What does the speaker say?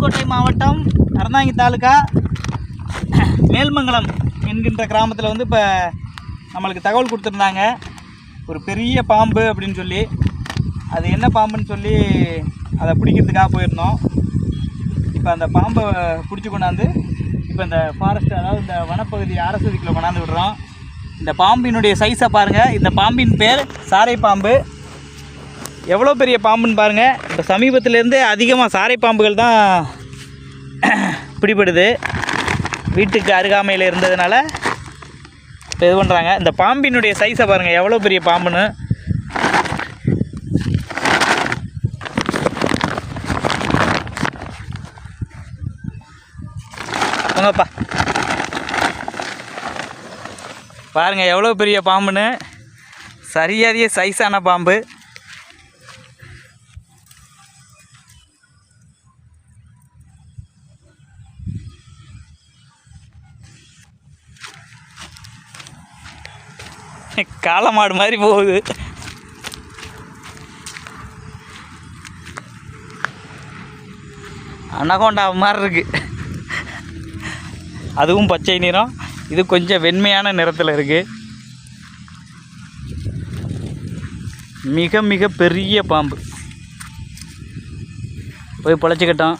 புதுக்கோட்டை மாவட்டம் அறந்தாங்கி தாலுக்கா மேல்மங்கலம் என்கின்ற கிராமத்தில் வந்து இப்போ நம்மளுக்கு தகவல் கொடுத்துருந்தாங்க. ஒரு பெரிய பாம்பு அப்படின்னு சொல்லி. அது என்ன பாம்புன்னு சொல்லி அதை பிடிக்கிறதுக்காக போயிருந்தோம். இப்போ அந்த பாம்பை பிடிச்சி கொண்டாந்து இப்போ இந்த ஃபாரஸ்ட் அதாவது இந்த வனப்பகுதி அரசுக்குள்ளே கொண்டாந்து விடுறோம். இந்த பாம்பினுடைய சைஸை பாருங்கள் இந்த பாம்பின் பேர் சாரை பாம்பு. எவ்வளோ பெரிய பாம்புன்னு பாருங்கள் இப்போ சமீபத்துலேருந்து அதிகமாக சாரை பாம்புகள் தான் பிடிபடுது. வீட்டுக்கு அருகாமையில் இருந்ததுனால இப்போ இது பண்ணுறாங்க இந்த பாம்பினுடைய சைஸை பாருங்கள் எவ்வளோ பெரிய பாம்புன்னு. வாங்கப்பா. பாருங்கள் எவ்வளோ பெரிய பாம்புன்னு. சரியாதிய சைஸான பாம்பு. காளமாடு மாதிரி போகுது. அனகோண்டா மாதிரி இருக்கு. அதுவும் பச்சை நிறம். இது கொஞ்சம் வெண்மையான நிறத்தில் இருக்கு. மிக மிக பெரிய பாம்பு. போய் பொழைச்சிக்கிட்டோம்.